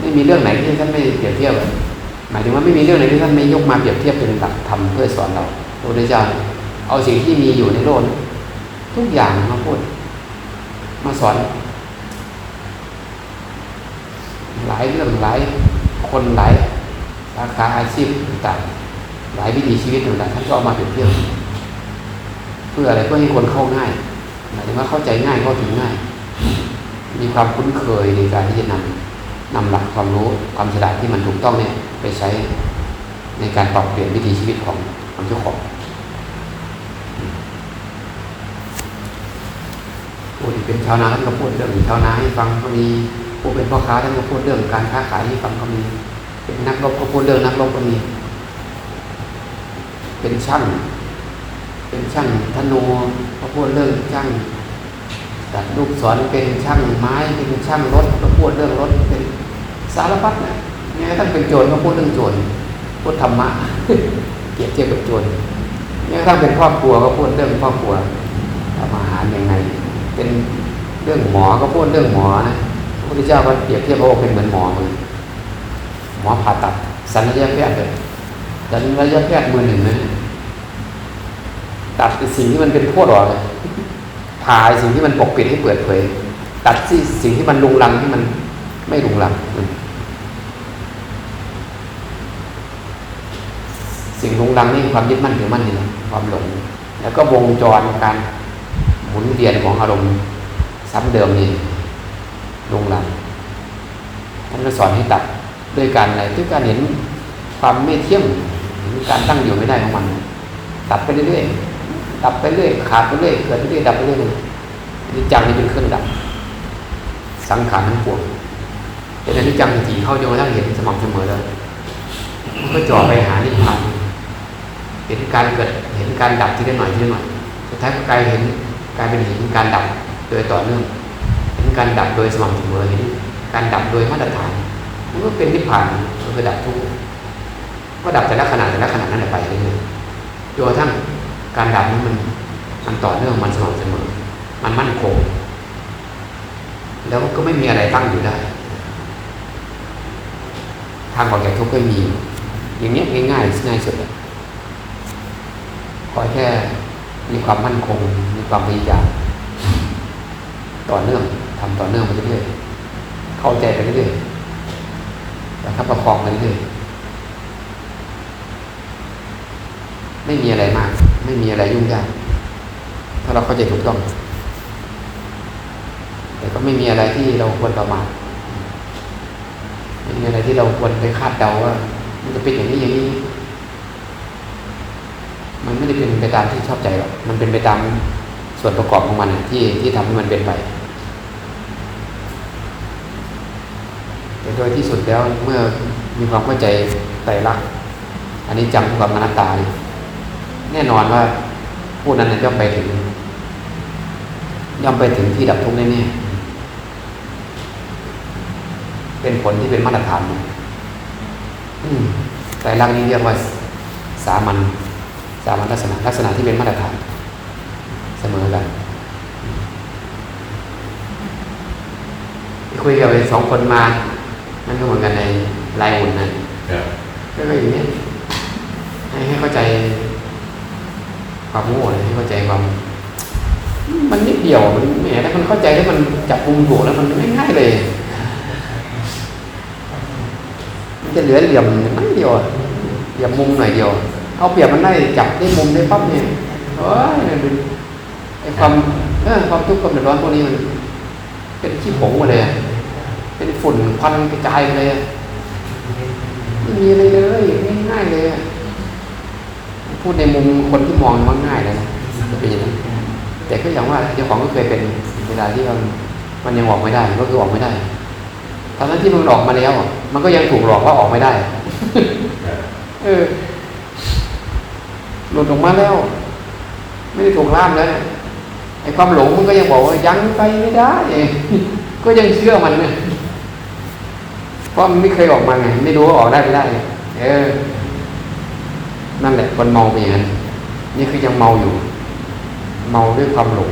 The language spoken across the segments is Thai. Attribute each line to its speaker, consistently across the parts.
Speaker 1: ไม่มีเรื่องไหนที่ท่านไม่เปรียบเทียบหมายถึงว่าไม่มีเรื่องไหนที่ท่านไม่ยกมาเปรียบเทียบเป็นหลักธรรมเพื่อสอนเราพระพุทธเจ้าเอาสิ่งที่มีอยู่ในโลกทุกอย่างมาพูด มาสอน หลายเรื่องหลายคนหลายสาขาอาชีพต่างหลายวิถีชีวิตต่างท่านก็เอามาเปรียบเทียบเพื่ออะไรเพื่อให้คนเข้าง่ายหมายถึงว่าเข้าใจง่ายเข้าถึงง่าย มีความคุ้นเคยในการที่จะนำ นำหลักความรู้ความฉลาดที่มันถูกต้องเนี่ยไปใช้ในการปรับเปลี่ยนวิถีชีวิตของของเจ้าของผู้ที่เป็นชาวนาท่านก็พูดเรื่องชาวนาให้ฟังก็มีผู้เป็นพ่อค้าท่านก็พูดเรื่องการค้าขายให้ฟังก็มี เป็นนักรบก็พูดเรื่องนักรบก็มี เป็นช่าง เป็นช่างธนูก็พูดเรื่องช่างตัดลูกศรเป็นช่างไม้เป็นช่างรถก็พูดเรื่องรถเป็น สารพัดนะแม้กระทั่งเป็นโจรก็พูดเรื่องโจรพูดธรรมะเปรียบเทียบกับโจรแม้กระทั่งเป็นครอบครัวก็พูดเรื่องครอบครัวทำอาหารยังไง เป็นเรื่องหมอก็พูดเรื่องหมอนะพระพุทธเจ้าก็เปรียบเทียบพระองค์เป็นเหมือนหมอเลยหมอผ่าตัดสัญญาแพทย์เลยสัญญาแพทย์มือหนึ่งนะตัดสิ่งที่มันเป็นโทษออกเลยผ่าสิ่งที่มันปกปิดให้เปิดเผย ตัดสิ่งที่มันลุงลังที่มันไม่ลุงลัง สิ่งลุงลังนี่ความยึดมั่นถือมั่นนี่แหละความหลง แล้วก็วงจรการหมุนเวียนของอารมณ์ซ้ำเดิมนี่ลุงลังท่านก็สอนให้ตัดด้วยการอะไรด้วยการเห็นความไม่เที่ยงการตั้งอยู่ไม่ได้ของมัน ตัดไปเรื่อยๆดับไปเรื่อยขาดไปเรื่อยเกิดไปเรื่อยดับไปเรื่อยนิจจังนี่เป็นเครื่องดับ สังขารทั้งปวงเป็นอนิจจังจริงๆเข้าจนกระทั่งเห็นสม่ำเสมอเลยมันก็จ่อไปหานิพพาน เห็นการเกิดเห็นการดับที่ได้หน่อยที่ได้หน่อยสุดท้ายก็กลายเห็นกลายเป็นเห็นการดับโดยต่อเนื่องเห็นการดับโดยสม่ำเสมอเห็นการดับโดยมาตรฐานมันก็เป็นนิพพานก็คือดับทุกข์ก็ดับแต่ละขณะแต่ละขณะนั้นไปเรื่อยๆจนกระทั่งการดับนั้มันมันต่อเนื่องมันสม่ำเสมอ มันมั่นคง แล้วก็ไม่มีอะไรตั้งอยู่ได้ ทางออกจากทุกข์ก็มี อย่างนี้ง่ายง่ายง่ายสุดเลย อแค่มีความมั่นคง มีความพยายามต่อเนื่องทำต่อเนื่องไปเรื่อยๆเข้าใจไปเรื่อยๆแล้วถ้าประคองไปเรื่อยไม่มีอะไรมาก ไม่มีอะไรยุ่งยากถ้าเราเข้าใจถูกต้องแต่ก็ไม่มีอะไรที่เราควรประมาทไม่มีอะไรที่เราควรไปคาดเดาว่า มันจะเป็นอย่างนี้อย่างนี้ มันไม่ได้เป็นไปตามที่ชอบใจหรอก มันเป็นไปตามส่วนประกอบของมันที่ที่ทำให้มันเป็นไป แต่โดยที่สุดแล้วเมื่อมีความเข้าใจไตรลักษณ์อันนี้จำความนัตตา แน่นอนว่าผู้นั้นย่อมไปถึง ย่อมไปถึงที่ดับทุกข์แน่ๆเป็นผลที่เป็นมาตรฐานไตรลักษณ์นี้เรียกว่าสามัญ สามัญลักษณะลักษณะที่เป็นมาตรฐานเสมอกันคุยกับสองคนมานั่นก็เหมือนกันในลายอุ่นนะก็อย่างนี้ให้ให้เข้าใจความโง่เลยให้เข้าใจความ มันนิดเดียวมันแหมถ้ามันเข้าใจแล้วมันจับมุมถูกแล้วมันง่ายๆเลย มันจะเหลือเหลี่ยมนิดเดียวเหลี่ยมมุมหน่อยเดียว เอาเปรียบมันได้จับได้มุมได้ปั๊บเนี่ยโอ้ยไอ้ความเออความทุกข์ความเดือดร้อนพวกนี้มัน เป็นขี้ผงมาเลยเป็นฝุ่นควันกระจายเลยไม่มีอะไรเลยง่ายๆเลยพูดในมุมคนที่มองมันง่ายเลยจะเป็นอย่างนั้นแต่ก็อย่างว่าเจ้าของก็เคยเป็นเวลาที่มันมันยังออกไม่ได้ก็คือออกไม่ได้ทั้งนั้นที่มันออกมาแล้ว มันก็ยังถูกหลอกว่าออกไม่ได้ เออ หลุดออกมาแล้ว ไม่ได้ถูกล่ามแล้วไอ้ความหลงมันก็ยังบอกว่ายังไปไม่ได้ ก็ยังเชื่อมันเนี่ยเพราะมันไม่เคยออกมาไงไม่รู้ว่าออกได้ไม่ได้ เออ นั่นแหละคนเมาเป็นอย่างนั้นนี่คือยังเมาอยู่ เมาด้วยความหลง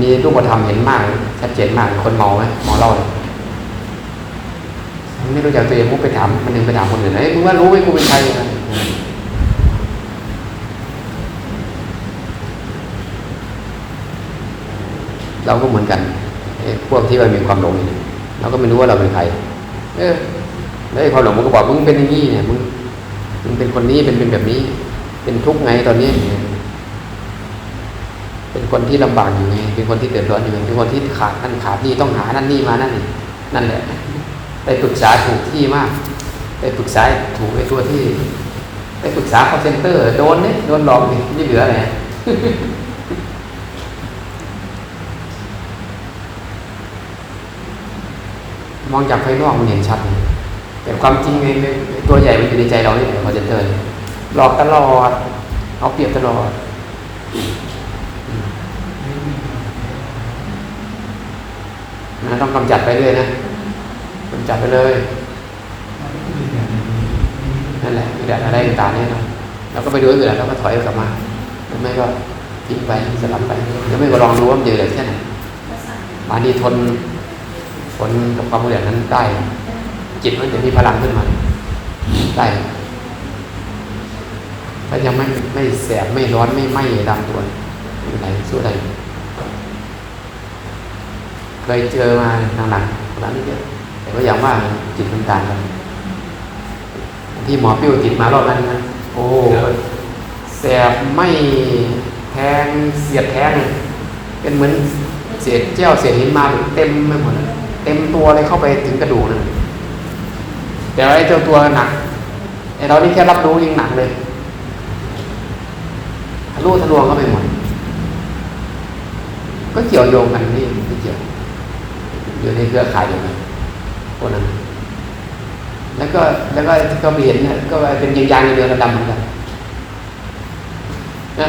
Speaker 1: มีรูปธรรมเห็นมากชัดเจนมากคนเมาไหมเมาเล้าไม่รู้จักตัวเองมึงไปถามมันหนึ่งไปถามคนอื่นเอ้ยมึงว่ารู้ไหมกูเป็นใครอะไร เราก็เหมือนกันพวกที่มันมีความหลงนี่เราก็ไม่รู้ว่าเราเป็นใคร เออแล้วไอ้ความหลงมันก็บอกมึงเป็นอย่างนี้เนี่ยมึงมึงเป็นคนนี้เป็นเป็นแบบนี้ เป็นทุกข์ไงตอนนี้ เป็นคนที่ลำบากอยู่ไงเป็นคนที่เดือดร้อนอยู่ไงเป็นคนที่ขาดนั่นขาดนี่ต้องหานั่นนี่มานั่นนี่นั่นแหละไปปรึกษาถูกที่มาก ไปปรึกษาถูกไอ้ตัวที่ ไปปรึกษา call center โดนเนี่ยโดนหลอกนี่เหลืออะไร มองจากภายนอกมันเห็นชัด แต่ความจริงไอ้ไอ้ตัวใหญ่มันอยู่ในใจเราเนี่ยคอเซนเตอนหลอกตลอดเอาเปรียบตลอดนะต้องกำจัดไปเรื่อยนะกำจัดไปเลยนั่นแหละมีแต่อะไรต่างๆเนี่ยนะเราก็ไปดูอื่นแล้วก็ถอยกลับมาหรือไม่ก็ทิ้งไปสลับไปหรือไม่ก็ลองดูว่ามันเจอเหลือแค่ไหนบางทีทน ทนกับความเหนื่อยนั้นได้ จิตมันจะมีพลังขึ้นมาได้ถ้ายังไม่ไม่แสบไม่ร้อนไม่ไหม้ดำตัวไม่เป็นไรสู้ได้เคยเจอมาหนักๆร้านนี้เยอะแต่ก็อย่างว่าจิตมันต่างกันที่หมอปิ้วติดมารอบนั้นนะโอ้แสบไม่แทงเสียดแทงเป็นเหมือนเศษเจ้าเศษหินมาเต็มไปหมดเลย เต็มตัวเลยเข้าไปถึงกระดูกเลยแต่ไอ้เจ้าตัวหนักไอ้เรานี่แค่รับรู้ยังหนักเลยทะลุทะลวงเข้าไปหมดก็เกี่ยวโยงกันนี่ไม่เกี่ยวอยู่ในเครือข่ายเดียวกันพวกนั้นแล้วก็แล้วก็ก็เห็นนะก็เป็นยางยางเดียวกันดำเหมือนกันนะ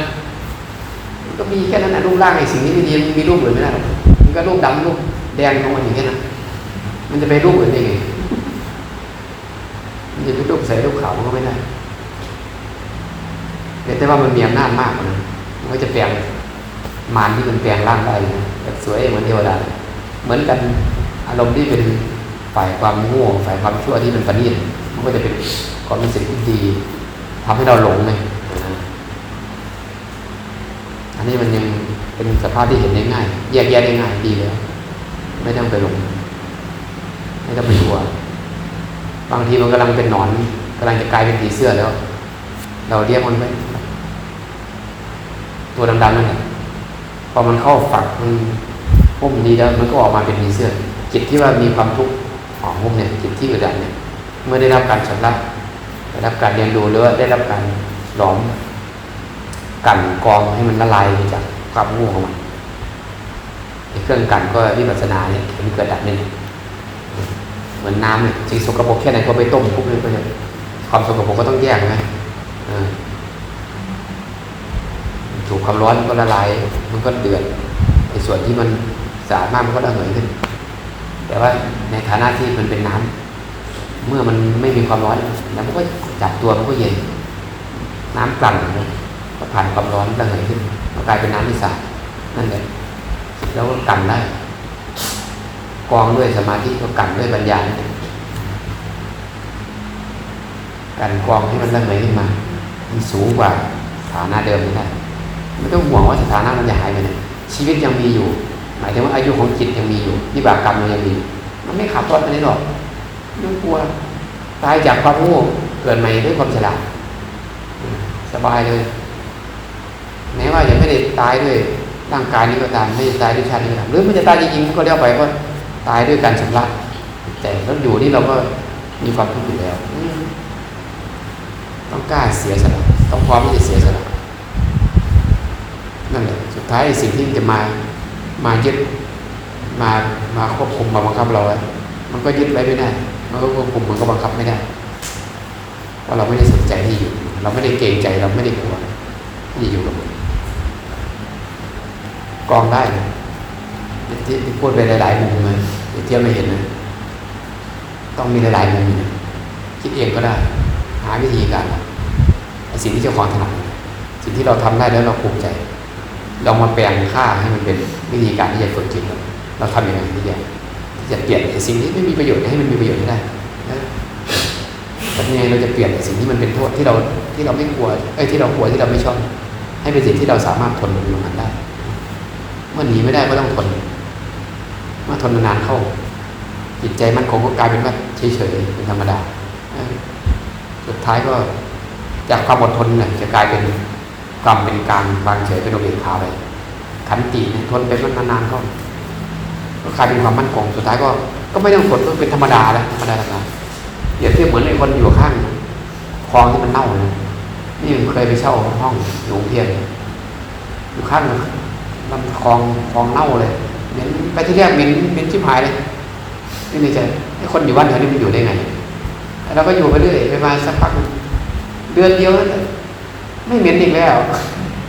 Speaker 1: ก็มีแค่นั้นนะรูปร่างไอ้สิ่งนี้ไม่ดีมันมีรูปอื่นไม่ได้มันก็รูปดำรูป แดงของมันอย่างนั้นะ มันจะไปรูปอื่นได้ไง มันจะไปรูปใส่รูปขาวมันก็ไม่ได้แต่ว่ามันมีอำนาจมากกว่านั้นมันก็จะแปลงมารที่มันแปลงร่างได้นะแบบสวยเหมือนเทวดาเหมือนกันอารมณ์ที่เป็นฝ่ายความง่วงฝ่ายความชั่วที่มันประณีตมันก็จะเป็นความรู้สึกที่ดีทำให้เราหลงเลยอันนี้มันยังเป็นสภาพที่เห็นได้ง่าย แยกแยะได้ง่ายดีแล้ว ไม่ต้องไปหลงไม่ต้องไปกลัว บางทีมันกำลังเป็นหนอนกำลังจะกลายเป็นผีเสื้อแล้ว เราเรียกมันไปตัวดำๆนั่นแหละพอมันเข้าฝักมันพุ่มดีแล้วมันก็ออกมาเป็นผีเสื้อจิตที่ว่ามีความทุกข์ของพุ่มเนี่ยจิตที่อึดอัดเนี่ยเมื่อได้รับการชำระได้รับการเรียนรู้หรือว่าได้รับการหลอม กันกองให้มันละลายไปจากความง่วงของมัน เครื่องกันก็วิปัสสนาเนี่ยมันเกิดดับเนี่ยเหมือนน้ำเนี่ยสิ่งสกปรกแค่ไหนก็ไปต้มปุ๊บเลยก็จะความสกปรกก็ต้องแยกไหมถูกความร้อนมันก็ละลายมันก็เดือดในส่วนที่มันสะอาดมากมันก็ระเหยขึ้น แต่ว่าในฐานะที่มันเป็นน้ำเมื่อมันไม่มีความร้อนแล้วมันก็จับตัวมันก็เย็น น้ำกลั่นก็ผ่านความร้อนระเหยขึ้นกลายเป็นน้ำที่สะอาดนั่นแหละ แล้วก็กันได้กองด้วยสมาธิก็กันด้วยปัญญากันกองให้มันระเหยขึ้นมามันสูงกว่าฐานะเดิมไม่ได้ไม่ต้องห่วงว่าสถานะมันจะหายไปไหนชีวิตยังมีอยู่ หมายถึงว่าอายุของจิตยังมีอยู่วิบากกรรมมันยังมี มันไม่ขับรถไปไหนหรอกไม่ต้องกลัวตายจากความโง่เกิดใหม่ด้วยความฉลาดสบายเลยแม้ว่ายังไม่ได้ตายด้วย ร่างกายนี้ก็ตามไม่ตายด้วยชาตินี้ก็ตามหรือไมันจะตายจริงๆก็เรียกไปก็ตายด้วยการชำระแต่แล้วอยู่นี่เราก็มีความทุกข์อยู่แล้วต้องกล้าเสียสละต้องพร้อมที่จะเสียสละนั่นแหละสุดท้ายสิ่งที่จะมามายึดมามาควบคุมมาบังคับเรามันก็ยึดไว้ไม่ได้มันก็ควบคุมมันก็บังคับไม่ได้เพราเราไม่ได้สนใจที่อยู่ เราไม่ได้เกรงใจเราไม่ได้กลัวที่อยู่กับมัน กองได้ที่ที่พูดไปหลายๆมุมเลยเทียบไม่เห็นนะต้องมีหลายๆมุมนะคิดเองก็ได้ หาวิธีการสิ่งที่เจ้าของถนัดสิ่งที่เราทำได้แล้วเราภูมิใจเรามาแปลงค่าให้มันเป็นวิธีการที่จะฝึกจิตเราเราทำยังไงที่จะที่จะเปลี่ยนสิ่งที่ไม่มีประโยชน์ให้มันมีประโยชน์ได้ทำยังไงเราจะเปลี่ยนสิ่งที่มันเป็นโทษที่เราที่เราไม่กลัวเอ้ที่เรากลัวที่เราไม่ชอบให้เป็นสิ่งที่เราสามารถทนอยู่มันได้ เมื่อหนีไม่ได้ก็ต้องทน เมื่อทนนานๆเข้า จิตใจมันคงก็กลายเป็นว่าเฉยๆเป็นธรรมดาสุดท้ายก็จากความอดทนเนี่ยจะกลายเป็นกรรมเป็นการวางเฉยเป็นโอเบกขาไปขันติเนี่ยทนไปนานๆเข้าก็กลายเป็นความมั่นคงสุดท้ายก็ก็ไม่ต้องทนก็เป็นธรรมดาแล้วธรรมดาธรรมดาเดี๋ยวเทียบเหมือนไอ้คนอยู่ข้างคลองที่มันเน่าเนะนี่ผมเคยไปเช่าห้องหลวงเพียรอยู่ข้าง ลำคลองคลองเน่าเลยเหม็นไปที่แรกเหม็นเหม็นชิบหายเลยนี่ในใจคนอยู่บ้านแถวนี้มันอยู่ได้ไงเราก็อยู่ไปเรื่อยไปมาสักพักเดือนเดียวนั่นไม่เหม็นอีกแล้ว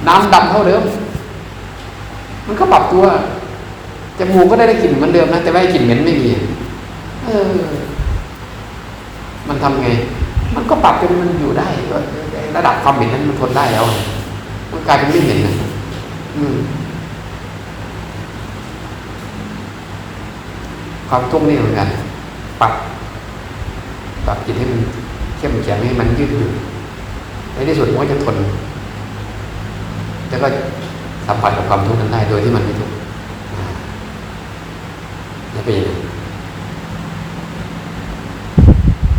Speaker 1: น้ำดำเท่าเดิม มันก็ปรับตัวจมูกก็ได้ได้กลิ่นเหมือนเดิมนะแต่ว่าไอ้กลิ่นเหม็นไม่มีเออ มันทำไง มันก็ปรับจนมันอยู่ได้ระดับความเหม็นนั้นมันทนได้แล้ว มันกลายเป็นไม่เหม็นนะอืม ความทุกข์นี่เหมือนกันปรับปรับจิตให้มันเข้มแข็งให้มันยืดหยุ่นในที่สุดมันก็จะทนแล้วก็สัมผัสกับความทุกข์นั้นได้ โดยที่มันไม่ทุกข์นี่เป็นยังไง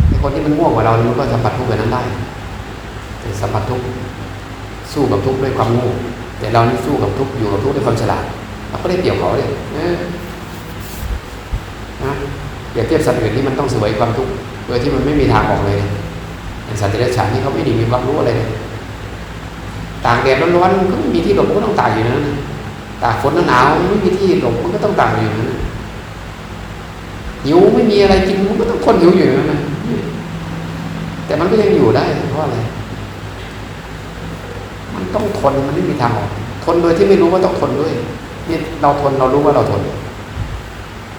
Speaker 1: ไอ้คนที่มันง่วงกว่าเรามันก็สัมผัสทุกข์แบบนั้นได้แต่สัมผัสทุกข์สู้กับทุกข์ด้วยความง่แต่เรานี่สู้กับทุกข์อยู่กับทุกข์ด้วยความฉลาดเราก็ได้เปรียบเขาเลยเนะเปรียบเทียบสัตว์อื่นที่มันต้องเสวยความทุกข์โดยที่มันไม่มีทางออกเลยอย่างสัตว์เดรัจฉานที่เขาไม่ได้มีความรู้อะไรเลยต่ากแดดร้อนๆก็ไม่มีที่หลบก็ต้องตากอยู่นั้นนะตากฝนหนาวๆไม่มีที่หลบมันก็ต้องตากอยู่นั้นนะหิวไม่มีอะไรกินมันก็ต้องคนหิวอยู่นั้นนะแต่มันก็ยังอยู่ได้เพราะอะไร มันต้องทนมันไม่มีทางออกทนโดยที่ไม่รู้ว่าต้องทนด้วยนี่เราทนเรารู้ว่าเราทน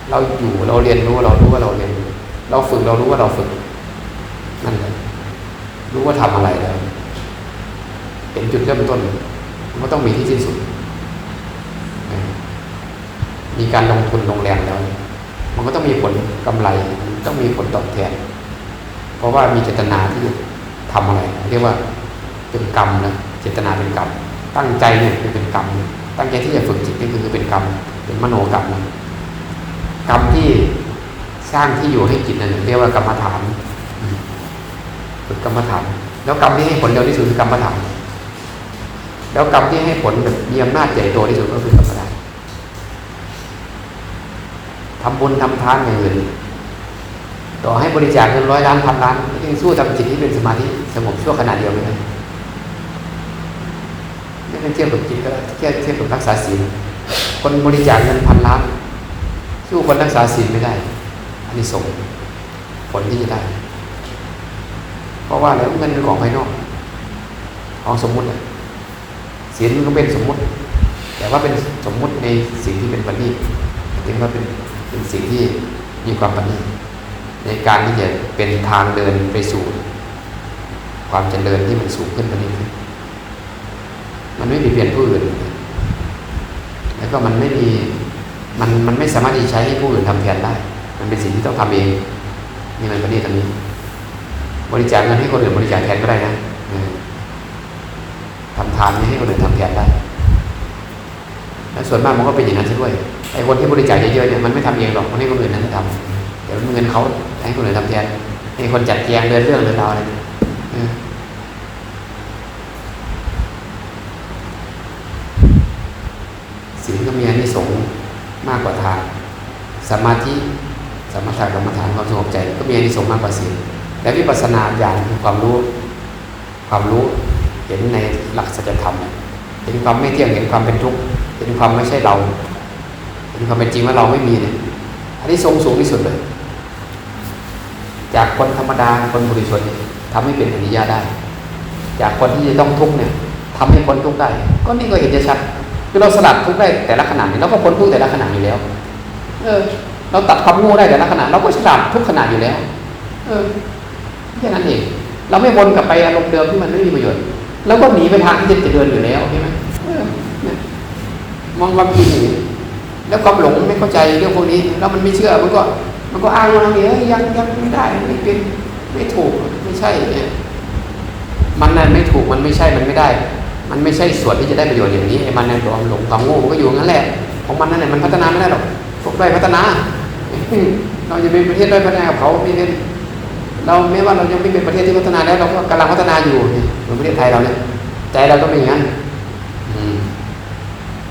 Speaker 1: เราอยู่เราเรียนรู้เรารู้ว่าเราเรียนรู้เราฝึกเรารู้ว่าเราฝึกนั่นแหละรู้ว่าทำอะไรแล้วเป็นจุดเริ่มต้นมันก็ต้องมีที่สิ้นสุด มีการลงทุนลงแรงแล้ว มันก็ต้องมีผลกำไรต้องมีผลตอบแทน เพราะว่ามีเจตนาที่ทำอะไร เรียกว่าเป็นกรรมนะเจตนาเป็นกรรมตั้งใจเนี่ยคือเป็นกรรมตั้งใจที่จะฝึกจิตนี่คือเป็นกรรมเป็นมโนกรรมนะ กรรมที่สร้างที่อยู่ให้จิตนั่นเรียกว่ากรรมฐานฝึกกรรมฐาน แล้วกรรมที่ให้ผลเร็วที่สุดคือกรรมฐาน แล้วกรรมที่ให้ผลแบบมีอำนาจใหญ่โตที่สุดก็คือกรรมฐานทำบุญทำทานอย่างอื่นต่อให้บริจาคเงินร้อยล้านพันล้านยังสู้ทำจิตที่เป็นสมาธิสงบชั่วขณะเดียวไม่ได้ไม่เป็นเทียบกับจิตก็แค่เทียบกับรักษาศีลคนบริจาคเงินพันล้าน สู้คนรักษาศีลไม่ได้อันนี้สงผลที่จะได้ เพราะว่าแล้วเงินเป็นของภายนอก ของสมมุติอะศีลมันก็เป็นสมมุติ แต่ว่าเป็นสมมุติในสิ่งที่เป็นปณิถึงว่าเป็นเป็นสิ่งที่มีความปณิในการที่จะเป็นทางเดินไปสู่ ความเจริญที่มันสูงขึ้นปณิขึ้นมันไม่มีเปลี่ยนผู้อื่น แล้วก็มันไม่มี มันมันไม่สามารถที่จะใช้ให้ผู้อื่นทำแทนได้ มันเป็นสิ่งที่ต้องทำเองนี่มันปณิตรงนี้ บริจาคเงินให้คนอื่นบริจาคแทนก็ได้นะเออทำทานให้คนอื่นทำแทนได้และส่วนมากมันก็เป็นอย่างนั้นซะด้วยไอ้คนที่บริจาคเยอะๆเนี่ยมันไม่ทำเองหรอกมันให้คนอื่นนั้นทำเดี๋ยวเงินเขาให้คนอื่นทำแทนให้คนจัดแจงเดินเรื่องเดินราวอะไรเนี่ยศีลก็มีอานิสงส์ มากกว่าทานสมาธิสมถะกรรมฐานความสงบใจ ก็มีอานิสงส์มากกว่าศีลและวิปัสสนาญาณคือความรู้ ความรู้เห็นในหลักสัจธรรมเห็นความไม่เที่ยงเห็นความเป็นทุกข์เห็นความไม่ใช่เราเห็นความเป็นจริงว่าเราไม่มีเนี่ยอันนี้ทรงสูงที่สุดเลย จากคนธรรมดาคนบริสุทธิ์เนี่ยทำให้เป็นอริยะได้ จากคนที่จะต้องทุกข์เนี่ยทำให้พ้นทุกข์ได้ ก็นี่ก็เห็นจะชัด คือเราสลัดทุกข์ได้แต่ละขณะเนี่ยเราก็พ้นทุกข์แต่ละขณะอยู่แล้ว เออ เราตัดความโง่ได้แต่ละขณะเราก็ฉลาดทุกขณะอยู่แล้ว เออแค่นั้นเองเราไม่วนกลับไปอารมณ์เดิมที่มันไม่มีประโยชน์เราก็หนีไปทางที่จะเดินอยู่แล้วใช่ไหมเออเนี่ยมองความจริงอย่างนี้แล้วความหลงไม่เข้าใจเรื่องพวกนี้ แล้วมันไม่เชื่อมันก็มันก็อ้างว่าเอ้ยยังยังไม่ได้ไม่เป็นไม่ถูกไม่ใช่เนี่ยมันนั่นไม่ถูกมันไม่ใช่มันไม่ได้ มันไม่ใช่ส่วนที่จะได้ประโยชน์อย่างนี้ไอ้มันในหลงหลงความโง่มันก็อยู่งั้นแหละของมันนั่นแหละมันพัฒนาไม่ได้หรอกพวกด้พัฒนา เราจะเป็นประเทศด้พัฒนากับเขาไม่เป็นเราไม่ว่าเรายังไม่เป็นประเทศที่พัฒนาแล้วเราก็กำลังพัฒนาอยู่เหมือนประเทศไทยเราเนี่ยใจเราก็เป็นอย่างนั้น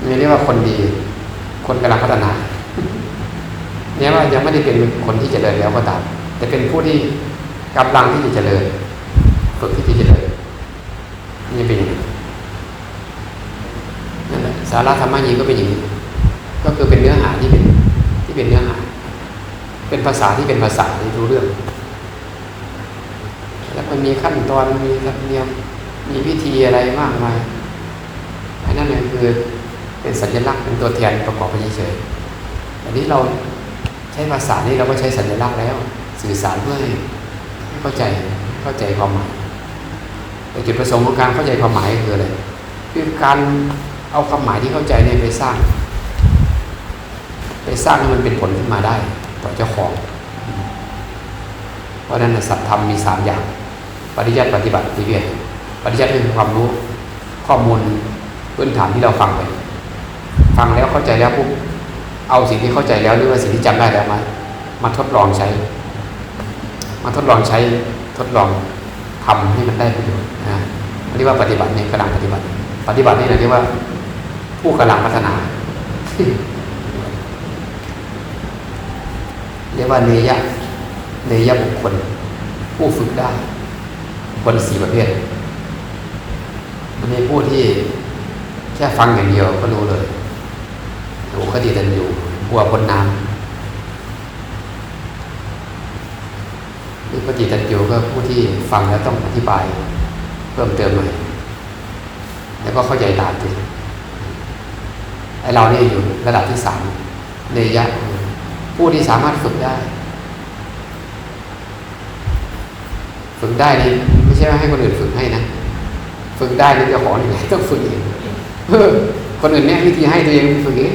Speaker 1: นี่เรียกว่าคนดี คนกำลังพัฒนาเนี่ยว่ายังไม่ได้เป็นคนที่เจริญแล้วก็ตามแต่เป็นผู้ที่กำลังที่จะเจริญฝึกที่จะเจริญนี่เป็นอย่างนี้ สาระธรรมะยีก็เป็นอย่างนี้ก็คือเป็นเนื้อหาที่เป็นที่เป็นเนื้อหา เป็นภาษาที่เป็นภาษาที่รู้เรื่อง แล้วมันมีขั้นตอนมีธรรมเนียมมีพิธีอะไรมากมายอันนั้นเนี่ยคือเป็นสัญลักษณ์เป็นตัวแทนประกอบไปเฉยๆอันนี้เราใช้ภาษานี้เราก็ใช้สัญลักษณ์แล้ว สื่อสารเพื่อให้เข้าใจเข้าใจความหมายแต่จุดประสงค์ของการเข้าใจความหมายคืออะไรคือการ เอาความหมายที่เข้าใจเนี่ยไปสร้าง ไปสร้างให้มันเป็นผลขึ้นมาได้ ต่อเจ้าของ เพราะฉะนั้นสัตธรรมมีสามอย่าง ปริยัติปฏิบัติปฏิเวทปริยัติคือความรู้ข้อมูลพื้นฐานที่เราฟังไป ฟังแล้วเข้าใจแล้วปุ๊บเอาสิ่งที่เข้าใจแล้วหรือว่าสิ่งที่จำได้แล้วมามาทดลองใช้ มาทดลองใช้ทดลองทำให้มันได้ประโยชน์นะเรียกว่าปฏิบัติเนี่ยกำลังปฏิบัติ ปฏิบัตินี่เราเรียกว่า ผู้กำลังพัฒนา เรียกว่าเนยะเนยะบุคคล ผู้ฝึกได้ คนสี่ประเภทมันมีผู้ที่แค่ฟังอย่างเดียวก็รู้เลยโอ้คติตันอยู่กลัวพ้นน้ำหรือปฏิตันอยู่ก็ผู้ที่ฟังแล้วต้องอธิบาย เพิ่มเติมหน่อยแล้วก็เข้าใจตามไปไอ เราเนี่ยอยู่ระดับที่สามเนยะผู้ที่สามารถฝึกได้ ฝึกได้นี่ไม่ใช่ว่าให้คนอื่นฝึกให้นะฝึกได้นี่จ้าของนี่ต้องฝึกเองคนอื่นเนี่ยวิธีให้ตัวเองฝึกเอง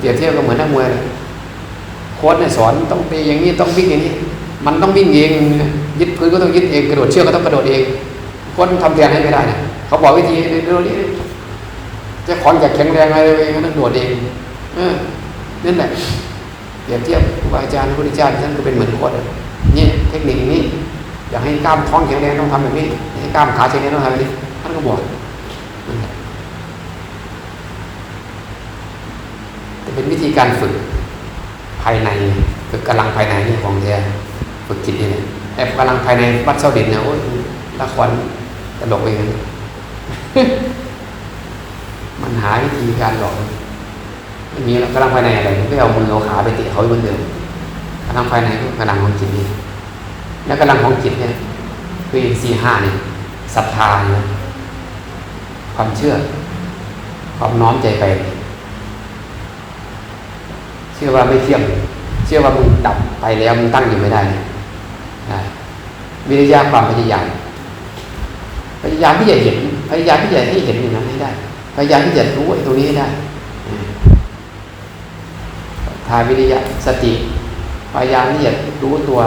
Speaker 1: เปรียบเทียบก็เหมือนนักมวยเลยโค้ชเนี่ยสอนต้องไปอย่างนี้ต้องวิ่งอย่างนี้ มันต้องวิ่งเองยึดพื้นก็ต้องยึดเองกระโดดเชือกก็ต้องกระโดดเองโค้ชทำแทนให้ไม่ได้นะเขาบอกวิธีเรื่องนี้ จะของอยากแข็งแรงอะไรเองก็ต้องโดเองเออนั่นแหละเปรียบเทียบครูบาอาจารย์พระพุทธเจ้าท่านก็เป็นเหมือนค้ชนี่เทคนิคนี้ อยากให้กล้ามท้องแข็งแรงต้องทำแบบนี้ให้กล้ามขาแข็งแรงต้องทำแบบนี้ท่านก็บอกนั่นแหละแต่เป็นวิธีการฝึกภายในฝึกกำลังภายในนี่ของแท้ฝึกจิตนี่แหละแต่กำลังภายในวัดเสาดินเนี่ยโอ้ยละครตลกเอง มันหาวิธีการหลอกไม่มีแล้กำลังภายในอะไรก็เอามือเอาขาไปเตะเขาเหมือนเดิมกำลังภายในก็กำลังของจิตนี่แล้วกำลังของจิตเนี่ยคืออินทรีห้านี่ศรัทธาเนี่ยความเชื่อ ความน้อมใจไป เชื่อว่าไม่เที่ยงเชื่อว่ามึงดับไปแล้วมึงตั้งอยู่ไม่ได้นะวิริยะความพยายามพยายามที่จะเห็นพยายามที่จะให้เห็นอย่างนั้นให้ได้ พยายามที่จะรู้ไอ้ตรงนี้ให้ได้ทาวิริยะสติ พยายามที่จะรู้ตัว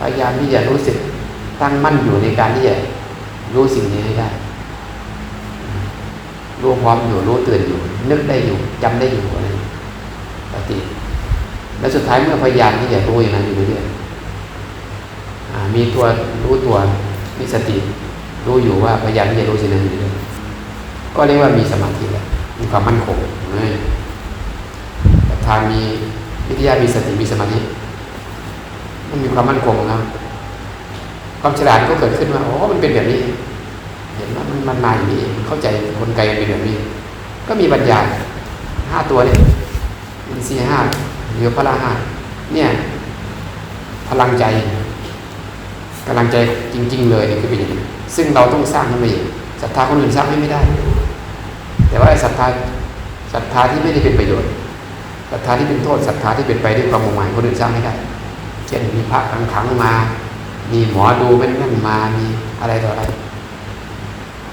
Speaker 1: พยายามที่จะรู้สึกตั้งมั่นอยู่ในการที่จะรู้สิ่งนี้ให้ได้รู้พร้อมอยู่รู้ตื่นอยู่ นึกได้อยู่จำได้อยู่อะไรสติแล้วสุดท้ายเมื่อพยายามที่จะรู้อย่างนั้นอยู่เรื่อยๆมีตัวรู้ตัวมีสติ รู้อยู่ว่าพยายามที่จะรู้สิ่งนั้นอยู่เรื่อย ก็เรียกว่ามีสมาธิแล้วมีความมั่นคงทางมีวิทยามีสติมีสมาธิมันมีความมั่นคงนะความฉลาดก็เกิดขึ้นว่าโอ้มันเป็นแบบนี้ เห็นว่ามันมันมาอย่างนี้เข้าใจคนไกลมันเป็นแบบนี้ ก็มีปัญญาห้าตัวเนี่ยอินทรีย์ห้าเหรือพละห้าเนี่ยพลังใจกำลังใจจริง ๆ เลยนี่คือเป็นอย่างนี้ซึ่งเราต้องสร้างขึ้นมาเองศรัทธาคนอื่นสร้างให้ไม่ได้ แต่ว่าศรัทธาศรัทธาที่ไม่ได้เป็นประโยชน์ศรัทธาที่เป็นโทษศรัทธาที่เป็นไปด้วยความมุ่งหมายคนอื่นสร้างไม่ได้ เช่นมีพระขังๆมา มีหมอดูเป็นนั่นมามีอะไรต่ออะไร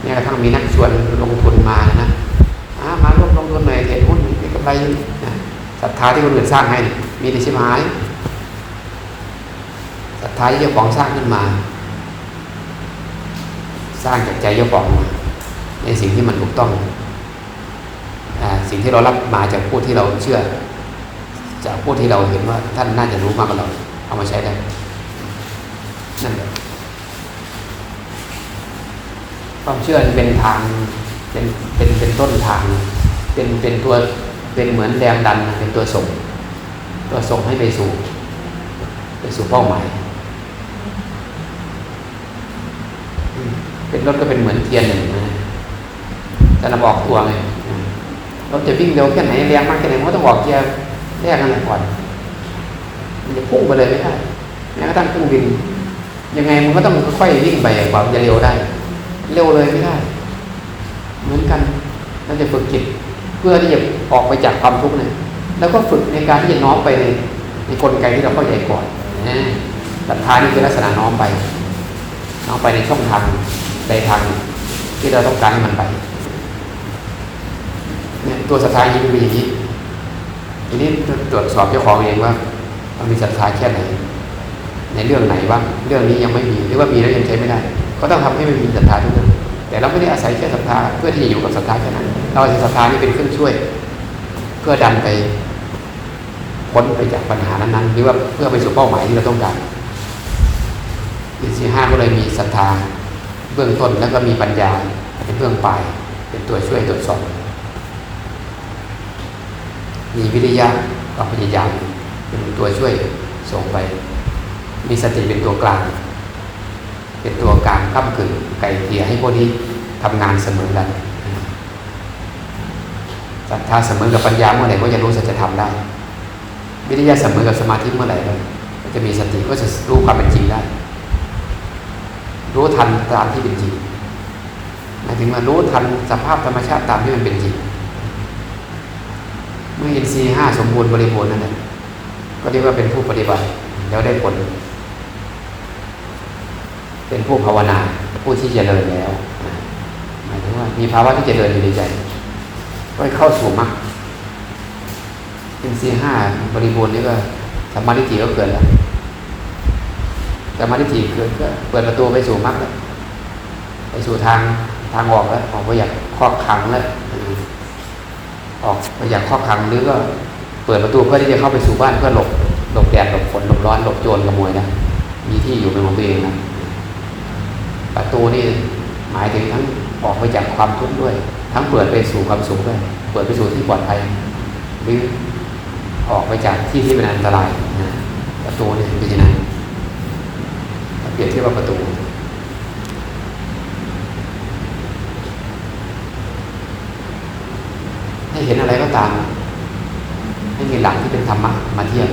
Speaker 1: เนี่ยกระทั่งมีนักชวนลงทุนมานะมาร่วมลงทุนหน่อยเทรดหุ้นมีกำไรศรัทธาที่คนอื่นสร้างให้ มีแต่ชิบหายศรัทธาที่เจ้าของสร้างขึ้นมา สร้างจากใจเจ้าของในสิ่งที่มันถูกต้อง สิ่งที่เรารับมาจากผู้ที่เราเชื่อ จากผู้ที่เราเห็นว่าท่านน่าจะรู้มากกว่าเรา เอามาใช้ได้ นั่นแหละความเชื่อเป็นทางเป็นเป็นเป็นต้นทาง เป็นเป็นตัวเป็นเหมือนแรงดันเป็นตัวส่ง ตัวส่งให้ไปสู่ ไปสู่เป้าหมายเป็นรถก็เป็นเหมือนเทียนหนึ่งนะแต่เราบอกตัวไงอืม รถจะวิ่งเร็วแค่ไหนแรงมากแค่ไหนมันก็ต้องบอกเกียร์แรกนั่นก่อนมันจะพุ่งไปเลยไม่ได้แม้กระทั่งเครื่องบิน ยังไงมันก็ต้องค่อยๆวิ่งไปกว่าจะเร็วได้ เร็วเลยไม่ได้ เหมือนกันเราจะฝึกจิตเพื่อที่จะออกไปจากความทุกข์เนี่ยแล้วก็ฝึกในการที่จะน้อมไปในในกลไกที่เราเข้าใจก่อนนะศรัทธานี่คือลักษณะน้อมไป น้อมไปในช่องทางใดทางที่เราต้องการให้มันไป ตัวศรัทธาจริงๆเป็นอย่างนี้ทีนี้ตรวจสอบเจ้าของเองว่ามันมีศรัทธาแค่ไหน ในเรื่องไหนบ้างเรื่องนี้ยังไม่มีหรือว่ามีแล้วยังใช้ไม่ได้ ก็ต้องทำให้มันมีศรัทธาทุกเรื่องแต่เราไม่ได้อาศัยแค่ศรัทธาเพื่อที่จะอยู่กับศรัทธาแค่นั้น เราอาศัยศรัทธานี่เป็นเครื่องช่วย เพื่อดันไปพ้นไปจากปัญหานั้นๆหรือว่าเพื่อไปสู่เป้าหมายที่เราต้องการอินทรีย์ห้าก็เลยมีศรัทธาเบื้องต้นแล้วก็มีปัญญาเป็นเบื้องปลายเป็นตัวช่วยตรวจสอบ มีวิริยะกับพยายามเป็นตัวช่วยส่งไป มีสติเป็นตัวกลาง เป็นตัวกลางข้ามกึ่งไก่เกียให้พวกนี้ทำงานเสมอกันศรัทธาเสมอกับปัญญาเมื่อไหร่ก็จะรู้สัจธรรมได้ วิริยะเสมอกับสมาธิเมื่อไหร่ก็จะมีสติก็จะรู้ความเป็นจริงได้ รู้ทันตามที่เป็นจริงหมายถึงว่ารู้ทันสภาพธรรมชาติตามที่มันเป็นจริง มื่ออินทรีย์ห้าสมบูรณ์บริบูรณ์นั่นแหละก็เรียกว่าเป็นผู้ปฏิบัติแล้วได้ผล เป็นผู้ภาวนา ผู้ที่เจริญแล้วหมายถึงว่ามีภาวะที่เจริญอยู่ในใจก็เข้าสู่มรรคอินทรีย์ห้าบริบูรณ์นี่ก็สมาธิก็เกิดแล้วสมาธิเกิดก็เปิดประตูไปสู่มรรคแล้วไปสู่ทางทางออกแล้วออกไปอยากครอบขังแล้ว ออกไปอยากครอบขังหรือก็เปิดประตูเพื่อที่จะเข้าไปสู่บ้านเพื่อหลบหลบแดดหลบฝนหลบร้อนหลบโจรขโมยนะมีที่อยู่เป็นของตัวเองนะประตูนี่หมายถึงทั้งออกไปจากความทุกข์ด้วย ทั้งเปิดไปสู่ความสุขด้วย เปิดไปสู่ที่ปลอดภัยหรือออกไปจากที่ที่เป็นอันตรายนะประตูนี่เป็นยังไงเปรียบเทียบว่าประตู ให้ เห็นอะไรก็ตามให้มีหลักที่เป็นธรรมะมาเทียบ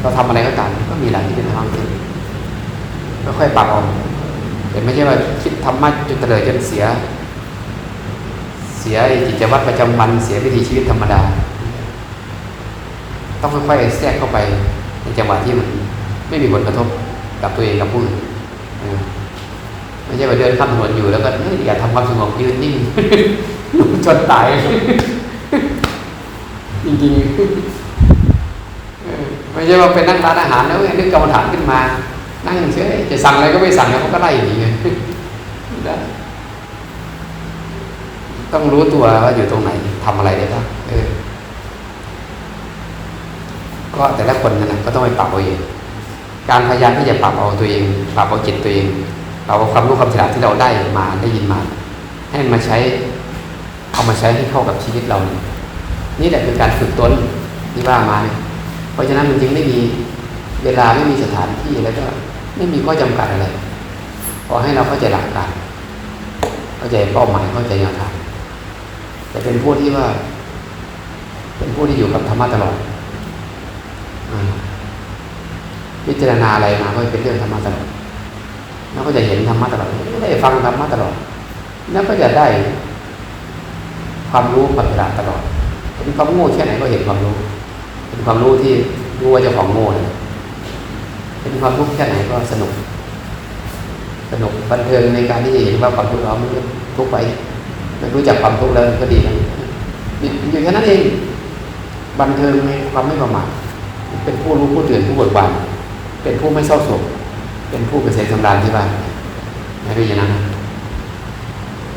Speaker 1: เราทำอะไรก็ตามก็มีหลักที่เป็นธรรมะมาเทียบก็ค่อยปรับเอาแต่ไม่ใช่ว่าคิดธรรมะจนเตลิดจนเสีย เสียกิจวัตรประจำวันเสียวิถีชีวิตธรรมดา ต้องค่อยๆแทรกเข้าไปในจังหวะที่มันไม่มีผลกระทบกับตัวเองกับผู้อื่น ไม่ใช่ว่าเดินข้ามถนนอยู่แล้วก็อย่าทำความสงบยืนนิ่งจนตายจริงๆไม่ใช่ว่าเป็นนั่งร้านอาหารแล้วนึกกรรมฐานขึ้นมา นั่งเฉยจะสั่งอะไรก็ไม่สั่งแล้วเขาก็ไล่หนีไงต้องรู้ตัวว่าอยู่ตรงไหนทำอะไรได้บ้างเออ ก็แต่ละคนนั่นแหละก็ต้องไปปรับเอาเอง การพยายามที่จะปรับเอาตัวเอง ปรับเอาจิตตัวเอง ปรับเอาความรู้ความฉลาดที่เราได้มาได้ยินมา ให้มาใช้เอามาใช้ให้เข้ากับชีวิตเรา นี่แหละคือการฝึกตนที่ว่ามาเนี่ยเพราะฉะนั้นมันจึงไม่มีเวลาไม่มีสถานที่แล้วก็ไม่มีข้อจำกัดอะไรขอให้เราเข้าใจหลักการเข้าใจเป้าหมายเข้าใจแนวทางแต่เป็นผู้ที่ว่า เป็นผู้ที่อยู่กับธรรมะตลอดพิจารณาอะไรมาก็เป็นเรื่องธรรมะตลอด แล้วก็จะเห็นธรรมะตลอดได้ฟังธรรมะตลอด แล้วก็จะได้ความรู้ความฉลาดตลอดเป็นความโง่แค่ไหนก็เห็นความรู้ เป็นความรู้ที่รู้ว่าเจ้าของโง่เป็นความทุกข์แค่ไหนก็สนุก สนุกบันเทิงในการที่จะเห็นว่าความทุกข์เราไม่ทุกข์ไปรู้จักความทุกข์แล้วก็ดีนะอยู่แค่นั้นเอง บันเทิงในความไม่ประมาทเป็นผู้รู้ผู้ตื่นผู้เบิกบานเป็นผู้ไม่เศร้าโศก เป็นผู้เกษตรสำราญที่บ้านไม่เป็นอย่างนั้น